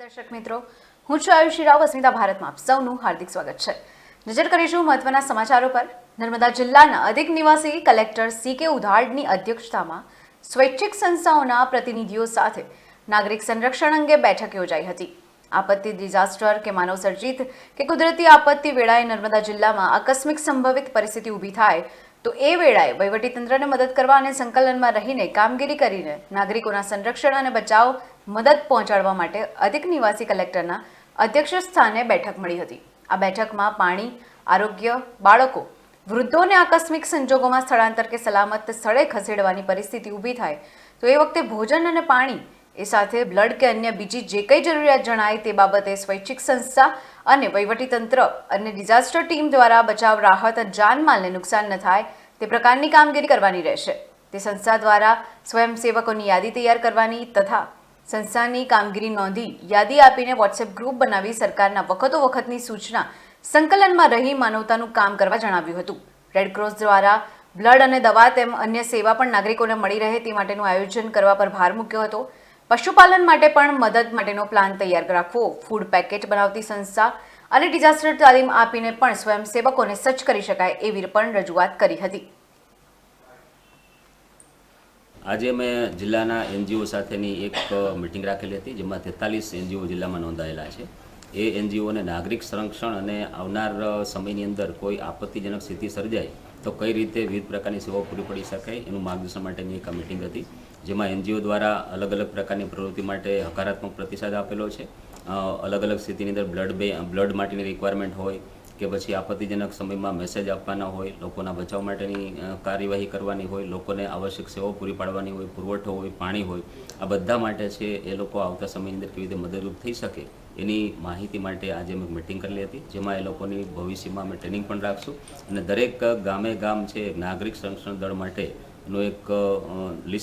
દર્શક મિત્રો, હું છું આયુષી રાવ અસ્મિતા ભારતમાં આપ સૌનું હાર્દિક સ્વાગત છે. નજર કરીશું મહત્વના સમાચારો પર. નર્મદા જિલ્લાના અધિક નિવાસી કલેક્ટર સી કે ઉધાડની અધ્યક્ષતામાં સ્વૈચ્છિક સંસ્થાઓના પ્રતિનિધિઓ સાથે નાગરિક સંરક્ષણ અંગે બેઠક યોજાઈ હતી. આપત્તિ, ડિઝાસ્ટર કે માનવ સર્જિત કે કુદરતી આપત્તિ વેળાએ નર્મદા જિલ્લામાં આકસ્મિક સંભવિત પરિસ્થિતિ ઊભી થાય તો એ વેળાએ વહીવટીતંત્રને મદદ કરવા અને સંકલનમાં રહીને કામગીરી કરીને નાગરિકોના સંરક્ષણ અને બચાવ મદદ પહોંચાડવા માટે અધિક નિવાસી કલેક્ટરના અધ્યક્ષ સ્થાને બેઠક મળી હતી. આ બેઠકમાં પાણી, આરોગ્ય, બાળકો વૃદ્ધોને આકસ્મિક સંજોગોમાં સ્થળાંતર કે સલામત સ્થળે ખસેડવાની પરિસ્થિતિ ઊભી થાય તો એ વખતે ભોજન અને પાણી એ સાથે બ્લડ કે અન્ય બીજી જે કંઈ જરૂરિયાત જણાય તે બાબતે સ્વૈચ્છિક સંસ્થા અને વહીવટીતંત્ર અને ડિઝાસ્ટર ટીમ દ્વારા બચાવ, રાહત જાનમાલને નુકસાન ન થાય તે પ્રકારની કામગીરી કરવાની રહેશે. તે સંસ્થા દ્વારા સ્વયંસેવકોની યાદી તૈયાર કરવાની તથા સંસ્થાની કામગીરી નોંધી યાદી આપીને વોટ્સએપ ગ્રુપ બનાવી સરકારના વખતો વખતની સૂચના સંકલનમાં રહી માનવતાનું કામ કરવા જણાવ્યું હતું. રેડક્રોસ દ્વારા બ્લડ અને દવા તેમ અન્ય સેવા પણ નાગરિકોને મળી રહે તે માટેનું આયોજન કરવા પર ભાર મૂક્યો હતો. પશુપાલન માટે પણ મદદ માટેનો પ્લાન તૈયાર રાખવો ફૂડ પેકેટ બનાવતી સંસ્થા અને ડિઝાસ્ટર તાલીમ આપીને પણ સ્વયંસેવકોને સજ્જ કરી શકાય એવી પણ રજૂઆત કરી હતી. આજે અમે જિલ્લાના એનજીઓ સાથેની એક મિટિંગ રાખેલી હતી, જેમાં તેતાલીસ એનજીઓ જિલ્લામાં નોંધાયેલા છે. એ એનજીઓને નાગરિક સંરક્ષણ અને આવનાર સમયની અંદર કોઈ આપત્તિજનક સ્થિતિ સર્જાય તો કઈ રીતે વિવિધ પ્રકારની સેવાઓ પૂરી પડી શકાય એનું માર્ગદર્શન માટેની એક મિટિંગ હતી, જેમાં એનજીઓ દ્વારા અલગ અલગ પ્રકારની પ્રવૃત્તિ માટે હકારાત્મક પ્રતિસાદ આપેલો છે. અલગ અલગ સ્થિતિની અંદર બ્લડ બે બ્લડ માટેની રિક્વાયરમેન્ટ હોય કે પછી આપત્તિજનક સમયમાં મેસેજ આપવાના હોય, લોકોના બચાવ માટેની કાર્યવાહી કરવાની હોય, લોકોને આવશ્યક સેવાઓ પૂરી પાડવાની હોય, પુરવઠો હોય, પાણી હોય, આ બધા માટે છે એ લોકો આવતા સમયની અંદર કેવી રીતે મદદરૂપ થઈ શકે એની માહિતી માટે આજે અમે મિટિંગ કરેલી હતી, જેમાં એ લોકોની ભવિષ્યમાં અમે ટ્રેનિંગ પણ રાખશું અને દરેક ગામે ગામ છે નાગરિક સંરક્ષણ દળ માટે નું એક લિસ્ટ